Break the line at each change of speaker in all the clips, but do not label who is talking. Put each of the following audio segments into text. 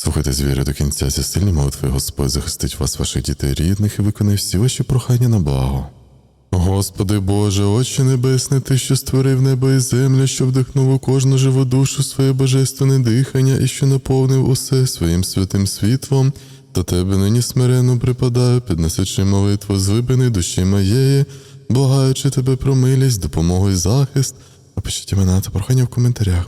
Слухайте з до кінця зі сильні молитви, Господь захистить вас, ваших дітей, рідних і виконає всі ваші прохання на благо. Господи Боже, Отче Небесне, Ти, що створив небо і землю, що вдихнув у кожну живу душу своє божественне дихання і що наповнив усе своїм святим світлом, до Тебе нині смиренно припадаю, піднесучи молитву з глибини душі моєї, благаючи Тебе про милість, допомогу і захист. Напишіть імена та прохання в коментарях.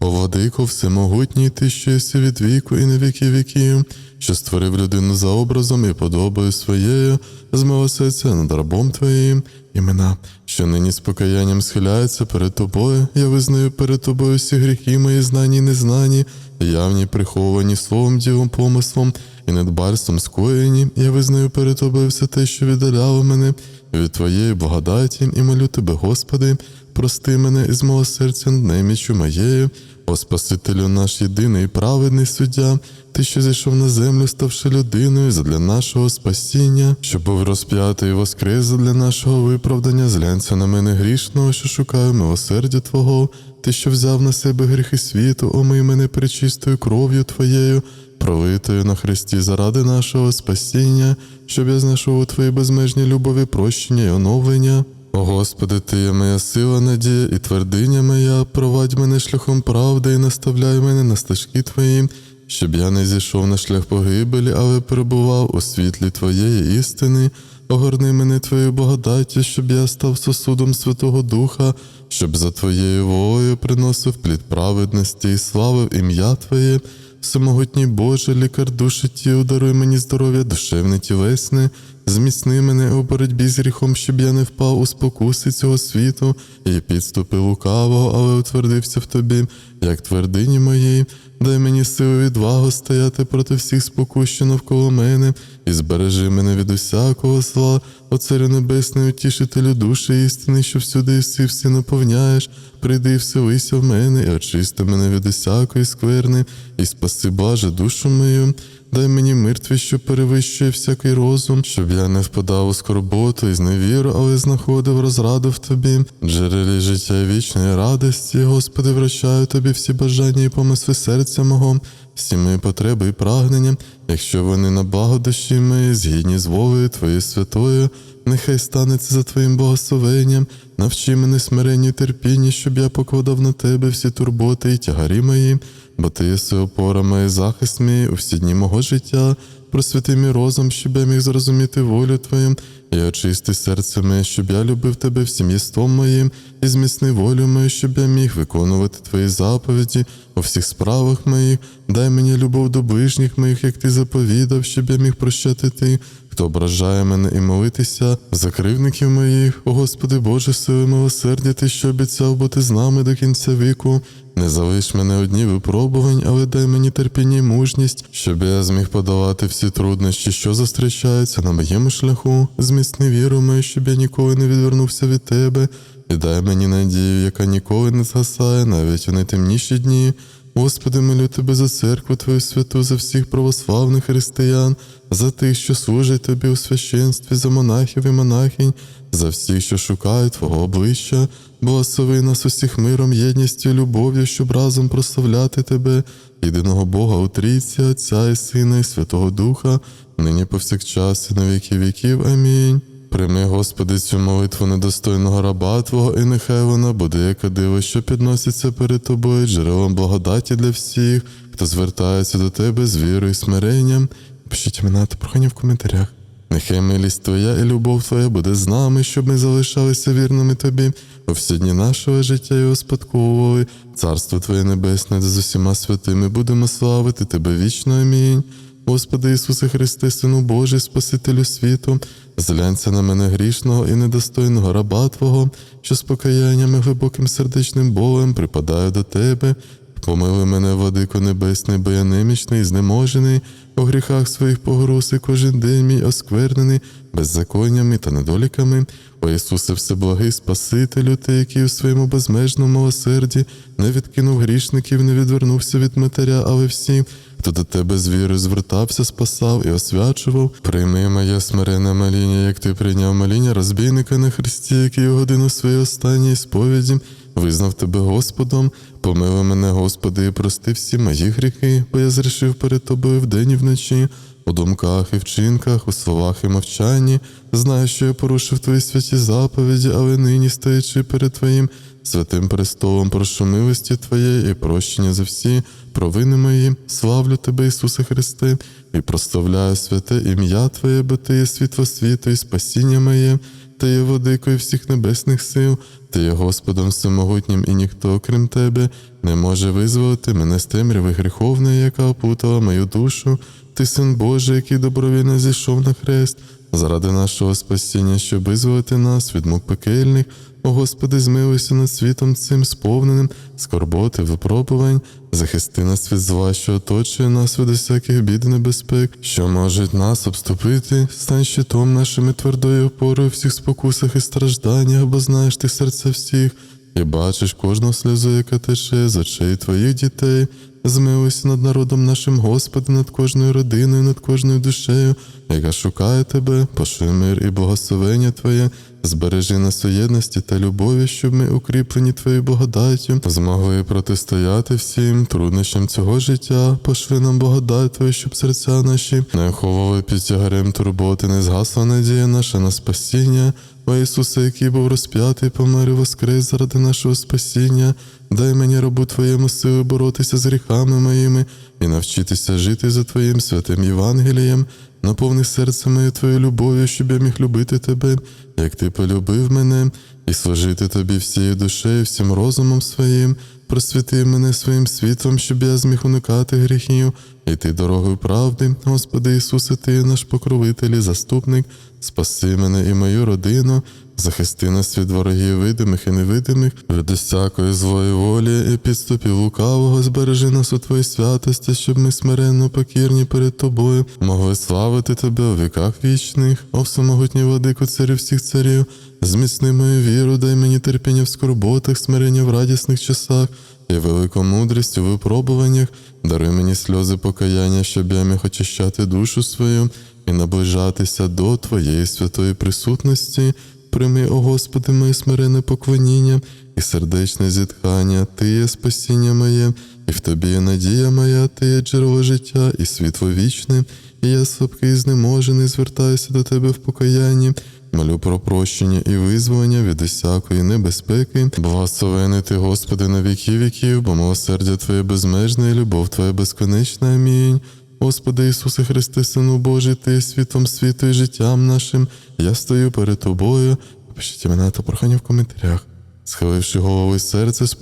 Владико, всемогутній, ти єси від віку і на віки віків, що створив людину за образом і подобою своєю, змилосердя над рабом твоїм, імена, що нині з покаянням схиляються перед тобою, я визнаю перед тобою всі гріхи мої знані і незнані, явні, приховані словом, ділом, помислом і недбальством скоєні, я визнаю перед тобою все те, що віддаляло мене від твоєї благодаті, і молю тебе, Господи, прости мене серця над неміччю моєю, о Спасителю наш єдиний і праведний суддя, ти, що зійшов на землю, ставши людиною задля нашого спасіння, що був розп'ятий і воскрес задля нашого виправдання, зглянься на мене грішного, що шукаю милосердя Твого, ти, що взяв на себе гріхи світу, омий мене причистою кров'ю Твоєю, пролитою на Христі заради нашого спасіння, щоб я знайшов у Твоїй безмежній любові прощення і оновлення. О Господи, Ти є моя сила, надія і твердиня моя, провадь мене шляхом правди і наставляй мене на стежки Твої, щоб я не зійшов на шлях погибелі, але перебував у світлі Твоєї істини. Огорни мене Твоєю благодаттю, щоб я став сосудом Святого Духа, щоб за Твоєю волею приносив плід праведності і славив ім'я Твоє. Всемогутній Боже, лікар душі тіл, даруй мені здоров'я душевне тілесне, зміцни мене у боротьбі з гріхом, щоб я не впав у спокуси цього світу і підступи лукавого, але утвердився в тобі, як твердині моїй. Дай мені силу відвагу стояти проти всіх спокус, що навколо мене, і збережи мене від усякого зла, о Царю Небесний, утішителю душі істини, що всюди всі всі наповняєш. Прийди і вселися в мене, і очисти мене від усякої скверни, і спаси, Боже, душу мою. Дай мені миртві, що перевищує всякий розум, щоб я не впадав у скорботу і зневіру, але знаходив розраду в тобі, джерелі життя і вічної радості, Господи, вращаю тобі всі бажання і помисли серця мого, всі мої потреби і прагнення, якщо вони на благо душі згідні з волею Твоєю святою, нехай станеться за Твоїм благословенням, навчи мене смиренню і терпінню, щоб я покладав на тебе всі турботи і тягарі мої, бо ти єси опора моя захист мій у всі дні мого життя. Просвіти мій розум, щоб я міг зрозуміти волю Твою, і очисти серце моє, щоб я любив тебе всім єством моїм, і зміцни волю мою, щоб я міг виконувати Твої заповіді у всіх справах моїх. Дай мені любов до ближніх моїх, як ти заповідав, щоб я міг прощати тих, хто ображає мене і молитися за кривників моїх, О Господи Боже, сили милосердя, ти що обіцяв бути з нами до кінця віку. Не залиш мене одні випробувань, але дай мені терпіння і мужність, щоб я зміг подолати всі труднощі, що зустрічаються на моєму шляху. Зміцни віру мою, щоб я ніколи не відвернувся від тебе, і дай мені надію, яка ніколи не згасає, навіть у найтемніші дні. Господи, молю тебе за церкву Твою святу, за всіх православних християн, за тих, що служать тобі у священстві, за монахів і монахинь, за всіх, що шукають Твого обличчя, благослови нас усіх миром, єдністю, і любов'ю, щоб разом прославляти Тебе, єдиного Бога у трійці, Отця і Сина, і Святого Духа, нині повсякчас, і на віки віків. Амінь. Прийми, Господи, цю молитву недостойного раба Твого, і нехай вона буде яке диво, що підноситься перед тобою, джерелом благодаті для всіх, хто звертається до тебе з вірою і смиренням. Пишіть імена та прохання в коментарях. Нехай милість Твоя і любов Твоя буде з нами, щоб ми залишалися вірними Тобі у всі дні нашого життя і успадковували. Царство Твоє Небесне, де з усіма святими будемо славити Тебе вічно. Амінь. Господи Ісусе Христе, Сину Божий, Спасителю світу, зглянься на мене грішного і недостойного раба Твого, що з покаянням і глибоким сердечним болем припадаю до Тебе. Помили мене, владико небесний, бо я немічний знеможений, у гріхах своїх погрози кожен день мій осквернений, беззаконнями та недоліками. О Ісусе, Всеблагий Спасителю, Ти, який у своєму безмежному милосерді не відкинув грішників, не відвернувся від Матеря, але всі, хто до тебе з вірою звертався, спасав і освячував. Прийми моє смирене моління, як ти прийняв моління розбійника на Христі, який у годину своєї останньої сповіді визнав тебе Господом, помилуй мене, Господи, і прости всі мої гріхи, бо я зрішив перед тобою вдень і вночі, у думках і вчинках, у словах і мовчанні. Знаю, що я порушив твої святі заповіді, але нині стоячи перед Твоїм святим престолом, прошу милості Твоєї і прощення за всі провини мої. Славлю Тебе, Ісусе Христе, і прославляю святе ім'я Твоє, бо Ти є світло світу і спасіння моє. Ти є владикою всіх небесних сил, ти є Господом всемогутнім, і ніхто, окрім тебе, не може визволити мене з темряви гріховної, яка опутала мою душу. Ти син Божий, який добровільно зійшов на хрест, заради нашого спасіння, щоб визволити нас від мук пекельних. О Господи, змилуйся над світом цим сповненим, скорботи, випробувань, захисти нас від зла, що оточує нас від усяких бід і небезпек, що можуть нас обступити, стань щитом нашими твердою опорою в всіх спокусах і стражданнях, бо знаєш ти серця всіх, і бачиш кожну сльозу, яка тече з очей твоїх дітей. Змилуйся над народом нашим, Господи, над кожною родиною, над кожною душею, яка шукає Тебе, пошли мир і благословення Твоє, збережи нас у єдності та любові, щоб ми, укріплені Твоєю благодаттю, змогли протистояти всім труднощам цього життя, пошли нам благодать Твою, щоб серця наші не ховали під тягарем турботи, не згасла надія наша на спасіння. Ісусе, який був розп'ятий, помер і воскрес заради нашого спасіння, дай мені робу Твоєму сили боротися з гріхами моїми і навчитися жити за Твоїм святим Євангелієм, наповни серце моє Твоєю любов'ю, щоб я міг любити Тебе, як Ти полюбив мене, і служити Тобі всією душею, всім розумом своїм. Просвіти мене своїм світлом, щоб я зміг уникати гріхів, йти дорогою правди. Господи Ісусе, Ти наш покровитель і заступник, спаси мене і мою родину, захисти нас від ворогів видимих і невидимих, від усякої злої волі і підступів лукавого, збережи нас у Твоїй святості, щоб ми смиренно покірні перед Тобою, могли славити Тебе у віках вічних, о всемогутній владику царів всіх царів. Зміцни мою віру, дай мені терпіння в скорботах, смирення в радісних часах. І велику мудрість у випробуваннях, даруй мені сльози покаяння, щоб я міг очищати душу свою і наближатися до Твоєї святої присутності. Прийми, о Господи, моє смирене поклоніння і сердечне зітхання, Ти є спасіння моє, і в Тобі є надія моя, Ти є джерело життя і світло вічне, і я слабкий, знеможений, звертаюся до Тебе в покаянні. Молю про прощення і визволення від усякої небезпеки. Благословений ти, Господи, на віки віків, бо милосердя Твоє безмежне і любов Твоя безконечна. Амінь. Господи Ісусе Христе, Сину Божий, Ти світом світу і життям нашим. Я стою перед Тобою. Пишіть імена та прохання в коментарях. Схиливши голову і серце з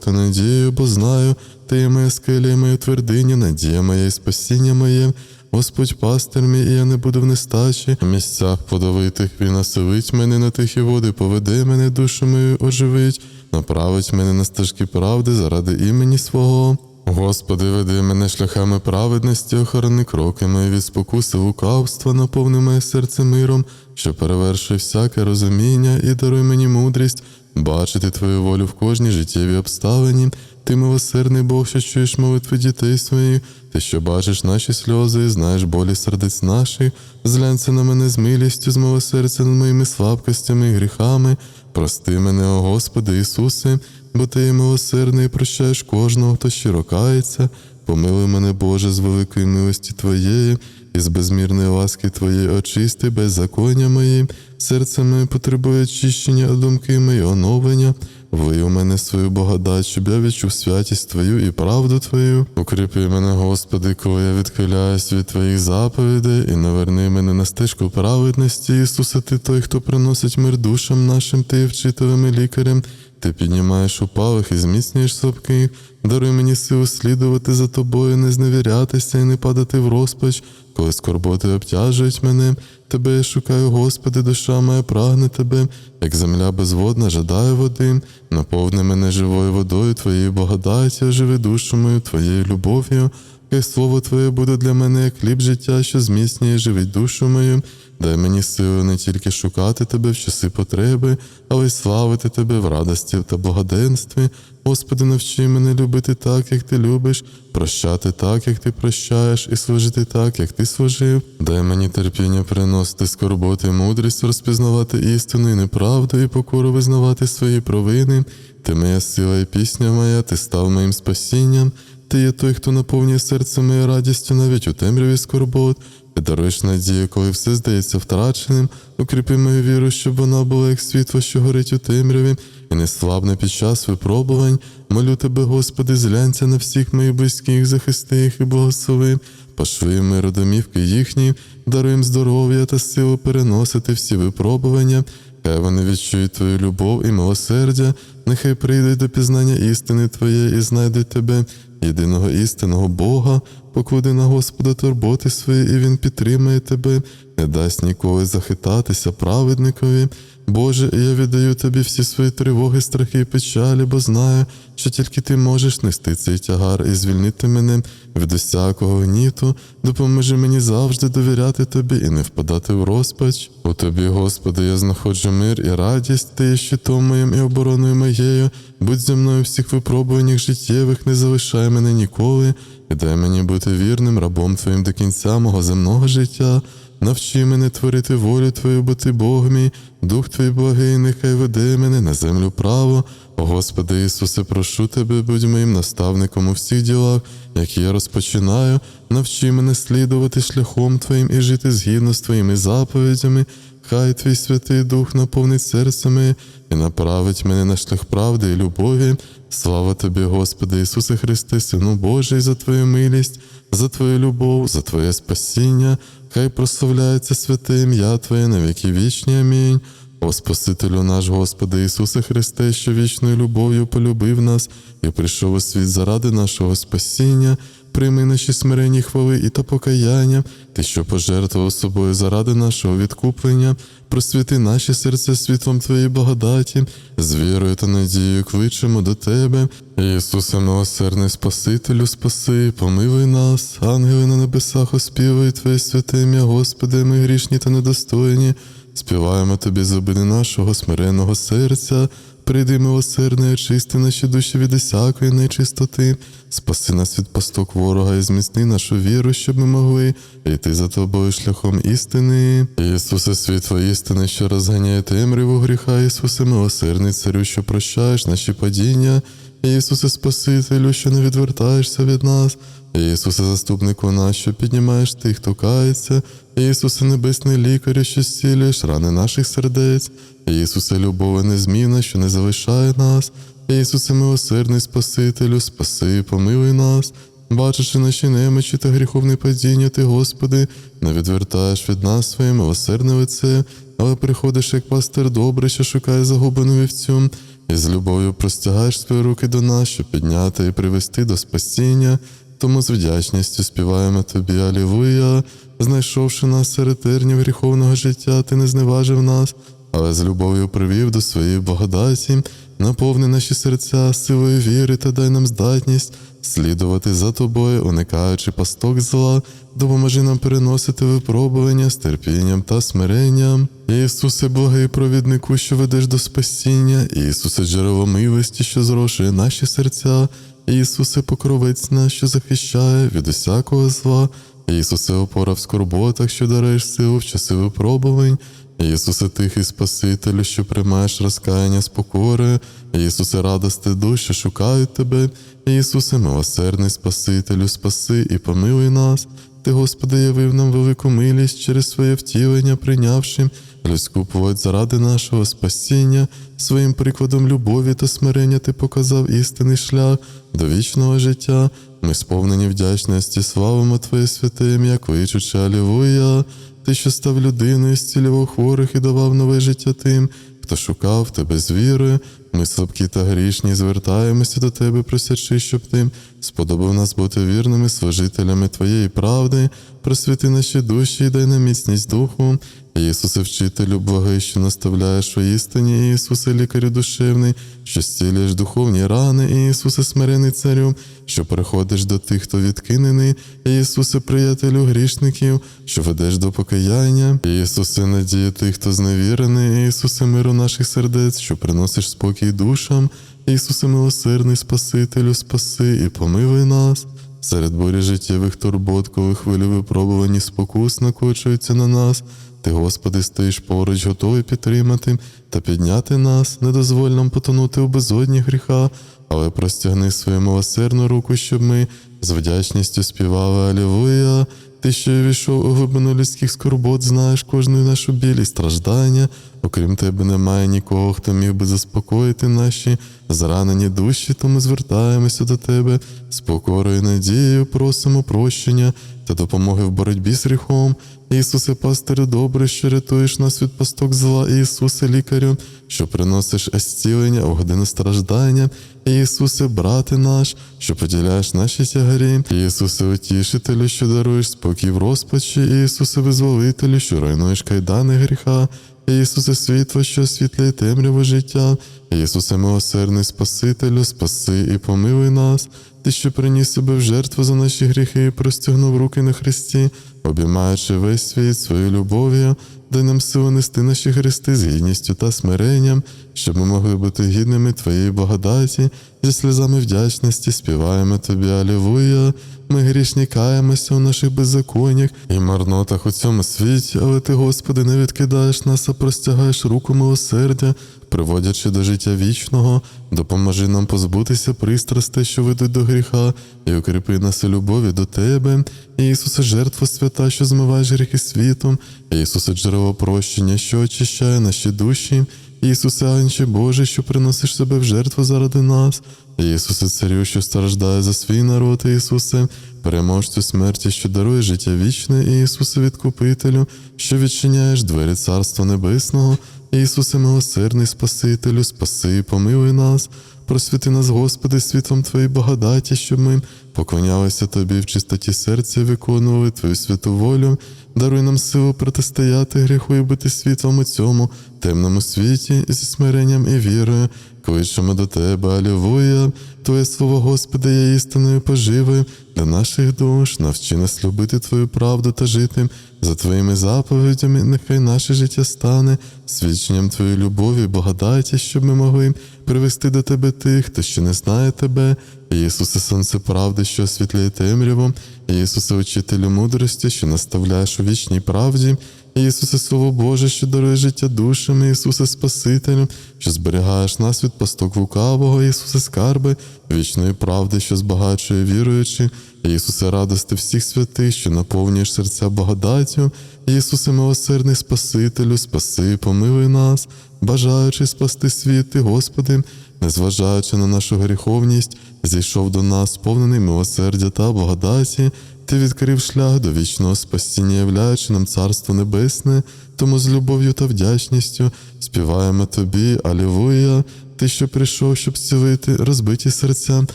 та надією, бо знаю, Ти є моя скеля і моя твердиня, надія моя і спасіння моє. Господь пастир мій, і я не буду в нестачі. В місцях подовитих він населить мене на тихі води, поведе мене душу мою оживить, направить мене на стежки правди заради імені свого. Господи, веди мене шляхами праведності, охорони кроки мої від спокуси лукавства, наповни моє серце миром, що перевершує всяке розуміння і даруй мені мудрість, бачити Твою волю в кожній життєвій обставині. Ти милосердний Бог, що чуєш молитви дітей своїх, ти що бачиш наші сльози і знаєш болі сердець наших, зглянься на мене з милістю, з милосердя над моїми слабкостями і гріхами. Прости мене, о Господи Ісусе, бо Ти є милосердний і прощаєш кожного, хто щиро кається. Помилуй мене, Боже, з великої милості Твоєї, і з безмірної ласки Твоєї очисти беззаконня мої. Серце моє потребує очищення, а думки мої оновлення. Вий у мене свою благодать, щоб я відчув святість Твою і правду Твою. Укріпи мене, Господи, коли я відхиляюсь від Твоїх заповідей, і наверни мене на стежку праведності, Ісусе, Ти той, хто приносить мир душам нашим, Ти є вчителем і лікарем. Ти піднімаєш упалих і зміцнюєш слабких, даруй мені силу слідувати за тобою, не зневірятися і не падати в розпач, коли скорботи обтяжують мене. Тебе я шукаю, Господи, душа моя прагне тебе, як земля безводна, жадає води, наповни мене живою водою Твоєю благодаті, оживи душу мою Твоєю любов'ю. Хай слово Твоє буде для мене як хліб життя, що зміцнює і живить душу мою. Дай мені сили не тільки шукати Тебе в часи потреби, але й славити Тебе в радості та благоденстві. Господи, навчи мене любити так, як ти любиш, прощати так, як ти прощаєш, і служити так, як ти служив. Дай мені терпіння переносити скорботи, мудрість розпізнавати істину і неправду, і покору визнавати свої провини. Ти моя сила і пісня моя, ти став моїм спасінням. Ти є той, хто наповнює серце моє радістю навіть у темряві скорбот. Ти даруєш надію, коли все здається втраченим. Укріпи мою віру, щоб вона була як світло, що горить у темряві, і не слабне під час випробувань. Молю тебе, Господи, зглянься на всіх моїх близьких, захисти їх і благослови. Пошви миру домівки їхні, даруй їм здоров'я та силу переносити всі випробування. Хай вони відчують твою любов і милосердя, нехай прийдуть до пізнання істини Твоєї і знайдуть тебе, єдиного істинного Бога, покуди на Господа турботи свої, і Він підтримає тебе, не дасть ніколи захитатися праведникові. Боже, я віддаю тобі всі свої тривоги, страхи і печалі, бо знаю, що тільки ти можеш нести цей тягар і звільнити мене від усякого гніту. Допоможи мені завжди довіряти тобі і не впадати в розпач. У тобі, Господи, я знаходжу мир і радість, ти є щитом моїм і обороною моєю. Будь зі мною всіх випробуваннях життєвих, не залишай мене ніколи, і дай мені бути вірним рабом Твоїм до кінця мого земного життя. Навчи мене творити волю Твою, бо ти Бог мій, Дух Твій благий, нехай веде мене на землю право. О Господи Ісусе, прошу Тебе, будь моїм наставником у всіх ділах, які я розпочинаю. Навчи мене слідувати шляхом Твоїм і жити згідно з Твоїми заповідями. Хай Твій Святий Дух наповнить серце моє і направить мене на шлях правди і любові. Слава Тобі, Господи Ісусе Христе, Сину Божий, за Твою милість, за Твою любов, за Твоє спасіння. Хай прославляється святе ім'я Твоє на віки вічні. Амінь. О Спасителю наш Господи Ісусе Христе, що вічною любов'ю полюбив нас і прийшов у світ заради нашого спасіння. Прийми наші смиренні хвали і та покаяння, ти, що пожертвував собою заради нашого відкуплення, просвіти наші серця світлом Твоєї благодаті, з вірою та надією кличемо до Тебе. Ісусе, милосердний Спасителю, спаси, помилуй нас, ангели на небесах оспівують Твоє святе ім'я, Господи, ми грішні та недостойні. Співаємо тобі з обини нашого смиреного серця. Прийди, милосердне, очисти наші душі від усякої нечистоти, спаси нас від пасток ворога і зміцни нашу віру, щоб ми могли йти за тобою шляхом істини. Ісусе, світло істини, що розганяє темряву гріха, Ісусе, милосердний царю, що прощаєш наші падіння. Ісусе, Спасителю, що не відвертаєшся від нас. Ісусе, заступнику наш, що піднімаєш тих, хто кається. Ісусе, небесний лікарю, що зцілюєш рани наших сердець. Ісусе, любове незмінна, що не залишає нас. Ісусе, милосердний Спасителю, спаси, помилуй нас. Бачивши наші немочі та гріховне падіння, ти, Господи, не відвертаєш від нас своє милосердне лице, але приходиш як пастир добрий, що шукає загублену вівцю, і з любов'ю простягаєш свої руки до нас, щоб підняти і привести до спасіння. Тому з вдячністю співаємо тобі, Алілуя, знайшовши нас серед тернів гріховного життя, ти не зневажив нас, але з любов'ю привів до своєї благодаті, наповни наші серця силою віри та дай нам здатність слідувати за тобою, уникаючи пасток зла, допоможи нам переносити випробування з терпінням та смиренням. Ісусе, благий провіднику, що ведеш до спасіння, Ісусе, джерело милості, що зрошує наші серця. Ісусе, покровець наш, що захищає від усякого зла, Ісусе, опора в скорботах, що даруєш силу в часи випробувань, Ісусе, тихий Спасителю, що приймаєш розкаяння з покори, Ісусе, радости душ, що шукають тебе, Ісусе, милосердний Спасителю, спаси і помилуй нас. Ти, Господи, явив нам велику милість через своє втілення, прийнявши людську плоть заради нашого спасіння, своїм прикладом любові та смирення ти показав істинний шлях до вічного життя. Ми сповнені вдячності, славимо Твоє святе ім'я, кличучи Алілуя. Ти, що став людиною, зцілював хворих і давав нове життя тим, хто шукав тебе з вірою. Ми слабкі та грішні, звертаємося до тебе, просячи, щоб ти сподобав нас бути вірними служителями Твоєї правди, просвіти наші душі і дай нам міцність духу, Ісусе, вчителю благий, що наставляєш у істині, Ісусе, лікарю душевний, що зцілюєш духовні рани, Ісусе, смирений царю, що приходиш до тих, хто відкинений, Ісусе, приятелю грішників, що ведеш до покаяння, Ісусе, надія тих, хто зневірений, Ісусе, миру наших сердець, що приносиш спокій душам, Ісусе, милосердний Спасителю, спаси і помилуй нас. Серед бурі життєвих турбот, коли хвилі випробувані спокус накочуються на нас, ти, Господи, стоїш поруч, готовий підтримати та підняти нас, не дозволь нам потонути у безодні гріха, але простягни свою милосердну руку, щоб ми з вдячністю співали Алілуя. Ти, що війшов у глибину людських скорбот, знаєш кожну нашу біль і страждання. Окрім тебе, немає нікого, хто міг би заспокоїти наші зранені душі, тому звертаємося до тебе з покорою надією, просимо прощення та допомоги в боротьбі з гріхом. Ісусе, пастирю добрий, що рятуєш нас від пасток зла, Ісусе, лікарю, що приносиш зцілення у годину страждання. Ісусе, брате наш, що поділяєш наші тягарі, Ісусе, утішителю, що даруєш спокій в розпачі, Ісусе, визволителю, що руйнуєш кайдани гріха. Ісусе, світло, що освітлює темряву життя, Ісусе, милосердний Спасителю, спаси і помилуй нас, Ти, що приніс себе в жертву за наші гріхи і простягнув руки на Христі, обіймаючи весь світ своєю любов'ю, дай нам силу нести наші хрести з гідністю та смиренням, щоб ми могли бути гідними Твоєї благодаті, зі сльозами вдячності співаємо Тобі, Алілуя. Ми грішні каємося у наших беззаконнях і марнотах у цьому світі, але ти, Господи, не відкидаєш нас, а простягаєш руку милосердя, приводячи до життя вічного, допоможи нам позбутися пристрастей, що ведуть до гріха, і укріпи нас у любові до Тебе, Ісусе, жертва свята, що змиваєш гріхи світом, Ісусе, джерело прощення, що очищає наші душі. Ісусе, Анче Боже, що приносиш себе в жертву заради нас, Ісусе, Царю, що страждає за свій народ, Ісусе, переможцю смерті, що дарує життя вічне, Ісусе, відкупителю, що відчиняєш двері Царства Небесного, Ісусе, милосердний Спасителю, спаси і помилуй нас, просвіти нас, Господи, світлом Твоєї благодаті, щоб ми поклонялися Тобі в чистоті серця, виконували Твою святу волю. Даруй нам силу протистояти гріху і бути світлом у цьому темному світі зі смиренням і вірою. Кличемо до Тебе, Алілуя, Твоє слово, Господи, є істинною поживою для наших душ, навчи нас любити Твою правду та жити за Твоїми заповідями, нехай наше життя стане свідченням Твоєї любові благодаті, щоб ми могли привести до Тебе тих, хто ще не знає Тебе, Ісусе, Сонце правди, що освітлює темряву, Ісусе, учителю мудрості, що наставляєш у вічній правді. Ісусе, Слово Боже, що дарує життя душам, Ісусе Спасителю, що зберігаєш нас від пасток лукавого, Ісусе, скарби, вічної правди, що збагачує віруючи, Ісусе, радости всіх святих, що наповнюєш серця благодаттю, Ісусе, милосердний Спасителю, спаси, помилуй нас, бажаючи спасти світ, Ти, Господи, незважаючи на нашу гріховність, зійшов до нас, сповнений милосердя та благодаті. Ти відкрив шлях до вічного спасіння, являючи нам Царство Небесне, тому з любов'ю та вдячністю співаємо тобі, Алілуя, ти, що прийшов, щоб зцілити розбиті серця,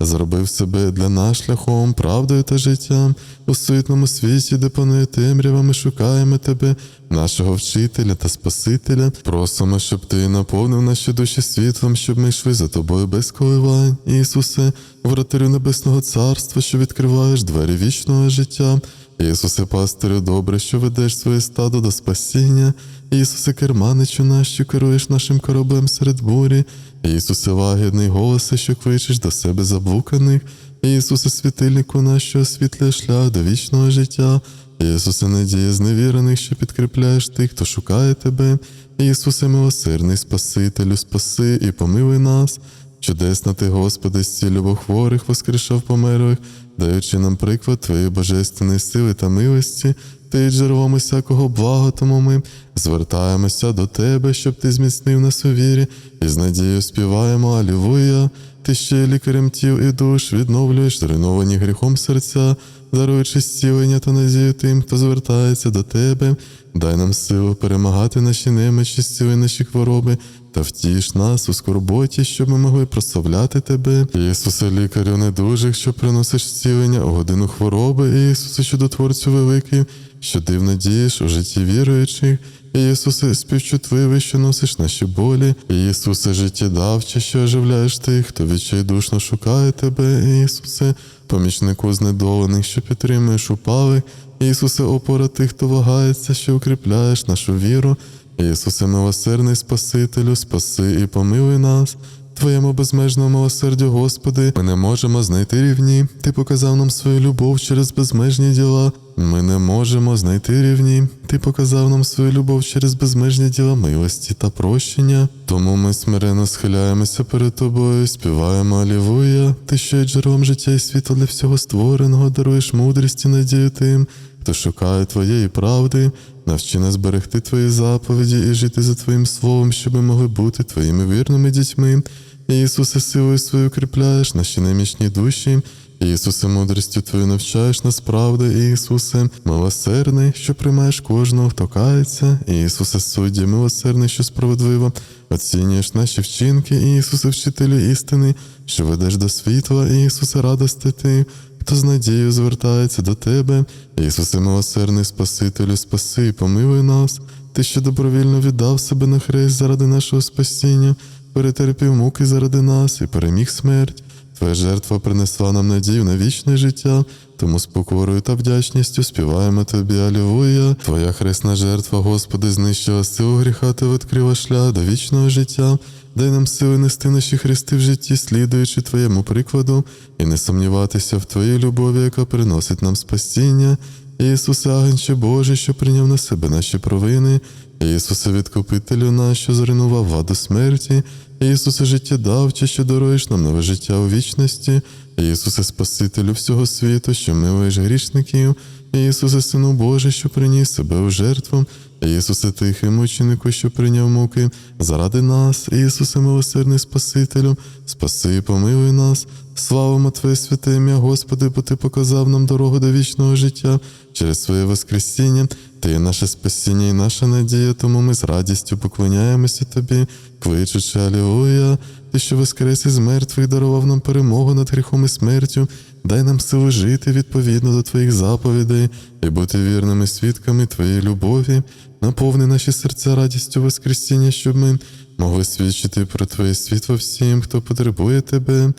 зробив себе для нас шляхом, правдою та життям. У суетному світі, де панує темрява, ми шукаємо тебе, нашого вчителя та Спасителя. Просимо, щоб ти наповнив наші душі світлом, щоб ми йшли за тобою без коливань, Ісусе, вратарю Небесного Царства, що відкриваєш двері вічного життя. Ісусе, пастирю, добре, що ведеш своє стадо до спасіння. Ісусе, керманичу наш, що керуєш нашим кораблем серед бурі. Ісусе, лагідний голосе, що кличеш до себе заблуканих. Ісусе, світильнику наш, що освітлює шлях до вічного життя. Ісусе, надія зневірених, що підкріпляєш тих, хто шукає тебе. Ісусе, милосердний Спасителю, спаси і помилуй нас. Чудесно ти, Господи, зцілював хворих, воскрешав померлих, даючи нам приклад Твоєї божественної сили та милості, ти джерелом усякого блага, тому ми звертаємося до Тебе, щоб Ти зміцнив нас у вірі, і з надією співаємо Алілуя. Ти ще лікарем тіл і душ, відновлюєш зруйновані гріхом серця, даруючи зцілення та надію тим, хто звертається до Тебе. Дай нам силу перемагати наші немечі, зціли наші хвороби, та втіш нас у скорботі, щоб ми могли прославляти Тебе. Ісусе, лікарю недужих, що приносиш зцілення у годину хвороби, Ісусе, чудотворцю великий, що дивно дієш у житті віруючих. Ісусе, співчутливий, що носиш наші болі, Ісусе, життєдавче, що оживляєш тих, хто відчайдушно шукає Тебе, Ісусе, помічнику знедолених, що підтримуєш упали, Ісусе, опора тих, хто вагається, що укріпляєш нашу віру. Ісусе, милосердний Спасителю, спаси і помилуй нас. Твоєму безмежному милосердю, Господи, ми не можемо знайти рівні. Ти показав нам свою любов через безмежні діла. Ми не можемо знайти рівні. Ти показав нам свою любов через безмежні діла милості та прощення. Тому ми смиренно схиляємося перед тобою, співаємо Алілуя. Ти що є джерелом життя і світла для всього створеного, даруєш мудрість і надію тим, хто шукає твоєї правди. Навчи нас берегти твої заповіді і жити за твоїм словом, щоб ми могли бути твоїми вірними дітьми. Ісусе, силою свою укріпляєш наші немічні душі. Ісусе, мудрістю Твою навчаєш нас правди, Ісусе, милосердний, що приймаєш кожного, хто кається, Ісусе, судді, милосердний, що справедливо, оцінюєш наші вчинки, Ісусе, вчителю істини, що ведеш до світла, Ісусе, радости Ти, хто з надією звертається до Тебе, Ісусе, милосердний Спасителю, спаси і помилуй нас, Ти, що добровільно віддав себе на хрест заради нашого спасіння, перетерпів муки заради нас і переміг смерть. Твоя жертва принесла нам надію на вічне життя, тому з покорою та вдячністю співаємо тобі, Алілуя. Твоя хресна жертва, Господи, знищила силу гріха та відкрила шлях до вічного життя. Дай нам сили нести наші хрести в житті, слідуючи Твоєму прикладу, і не сумніватися в Твоїй любові, яка приносить нам спасіння. Ісусе, Агнче Боже, що прийняв на себе наші провини, Ісусе, відкупителю наш, що зруйнував ваду смерті, Ісусе, життєдавче, що даруєш нам нове життя у вічності, Ісусе, Спасителю всього світу, що милуєш грішників, Ісусе, Сину Божий, що приніс себе у жертву, Ісусе, тихий мученику, що прийняв муки, заради нас, Ісусе, милосердний Спасителю, спаси і помилуй нас. Славимо Твоє святе ім'я, Господи, бо Ти показав нам дорогу до вічного життя через своє Воскресіння. Ти є наше спасіння і наша надія, тому ми з радістю поклоняємося Тобі, кличучи Алілуя, Ти, що воскрес із мертвих, дарував нам перемогу над гріхом і смертю, дай нам силу жити відповідно до Твоїх заповідей і бути вірними свідками Твоєї любові, наповни наші серця радістю Воскресіння, щоб ми могли свідчити про Твоє світло всім, хто потребує Тебе.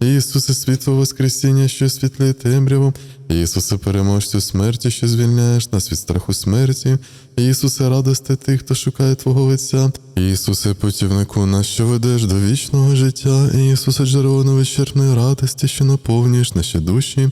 Ісусе, світло Воскресіння, що світлює темряву, Ісусе, переможцю смерті, що звільняєш нас від страху смерті, Ісусе, радости тих, хто шукає Твого лиця, Ісусе, путівнику нас, що ведеш до вічного життя, Ісусе, джерело невичерпної радості, що наповнюєш наші душі,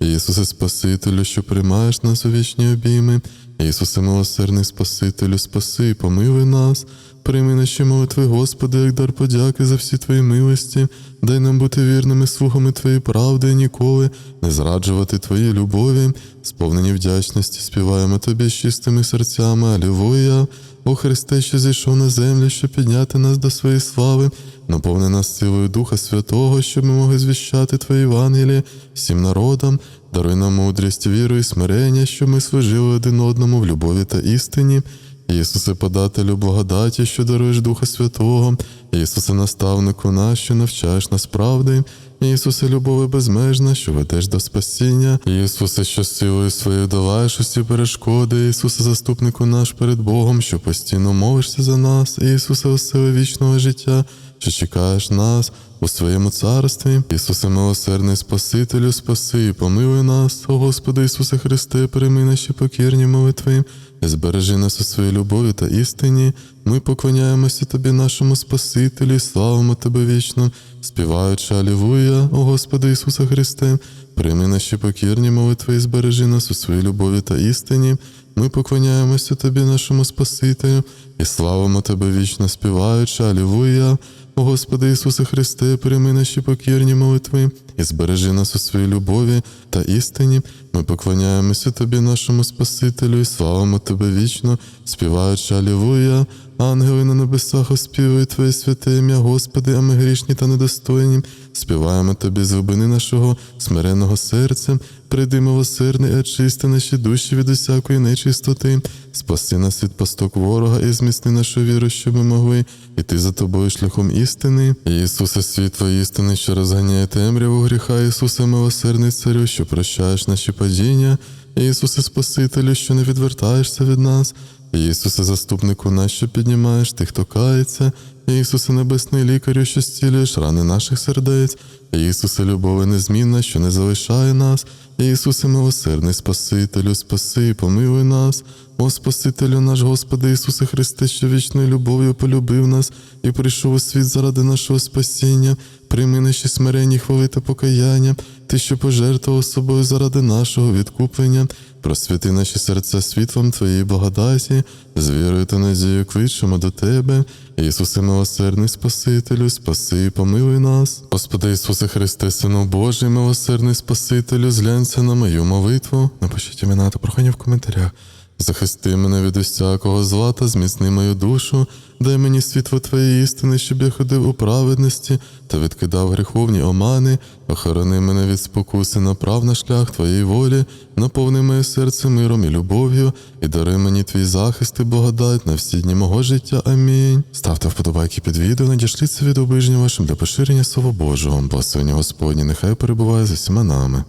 Ісусе, Спасителю, що приймаєш нас у вічні обійми, Ісусе, милосердний Спасителю, спаси і помилуй нас. Прийми наші молитви, Господи, як дар подяки за всі Твої милості, дай нам бути вірними слугами Твоєї правди і ніколи не зраджувати Твоїй любові, сповнені вдячності, співаємо Тобі з чистими серцями, Алілуя. О Христе, що зійшов на землю, щоб підняти нас до своєї слави, наповни нас силою Духа Святого, щоб ми могли звіщати Твоє Євангеліє всім народам, даруй нам мудрість, віру і смирення, щоб ми служили один одному в любові та істині. Ісусе, подателю благодаті, що даруєш Духа Святого, Ісусе, наставнику наш, що навчаєш нас правди, Ісусе, любови безмежна, що ведеш до спасіння, Ісусе, що силою своєю долаєш усі перешкоди, Ісусе, заступнику наш перед Богом, що постійно молишся за нас, Ісусе, у сили вічного життя, що чекаєш нас у своєму царстві, Ісусе, милосердний Спасителю, спаси і помилуй нас, о Господи Ісусе Христе, прийми наші покірні молитви. Збережи нас у своїй любові та істині, ми поклоняємося Тобі, нашому Спасителю, і славимо Тебе вічно, співаючи Алілуя, о Господи Ісусе Христе, прийми наші покірні молитви і збережи нас у своїй любові та істині. Ми поклоняємося Тобі, нашому Спасителю, і славимо Тебе вічно, співаючи Алілуя. О Господи Ісусе Христе, прийми наші покірні молитви і збережи нас у своїй любові та істині. Ми поклоняємося Тобі, нашому Спасителю, і славимо Тебе вічно, співаючи Алілуя. Ангели на небесах оспівують Твоє святе ім'я, Господи, а ми грішні та недостойні. Співаємо Тобі з глибини нашого смиреного серця. Прийди, милосердний, і очисти наші душі від усякої нечистоти. Спаси нас від пасток ворога і зміцни нашу віру, щоб ми могли іти за тобою шляхом істини. Ісусе, світло істини, що розганяє темряву гріха, Ісусе, милосердний царю, що прощаєш наші падіння. Ісусе, Спасителю, що не відвертаєшся від нас. Ісусе, заступнику нащо піднімаєш тих, хто кається. Ісусе, небесний лікарю, що зцілюєш рани наших сердець. Ісусе, любові незмінна, що не залишає нас. Ісусе, милосердний Спасителю, спаси помилуй нас. О Спасителю наш Господи Ісусе Христе, що вічною любов'ю полюбив нас і прийшов у світ заради нашого спасіння. Прийми наші смиренні хвали та покаяння, Ти, що пожертвував собою заради нашого відкуплення. Просвіти наші серця світлом Твоєї благодаті, з вірою та надією кличемо до Тебе. Ісусе милосердний Спасителю, спаси і помилуй нас. Господи Ісусе Христе, Сину Божий, милосердний Спасителю, зглянься на мою молитву. Напишіть імена та прохання в коментарях. Захисти мене від усякого зла та зміцни мою душу, дай мені світло Твоєї істини, щоб я ходив у праведності та відкидав гріховні омани, охорони мене від спокуси, направ на шлях Твоєї волі, наповни моє серце миром і любов'ю, і дари мені твій захист і благодать на всі дні мого життя. Амінь. Ставте вподобайки під відео, надішліться від обиження вашим для поширення Слова Божого. Благословення Господні, нехай перебуває з усіма нами.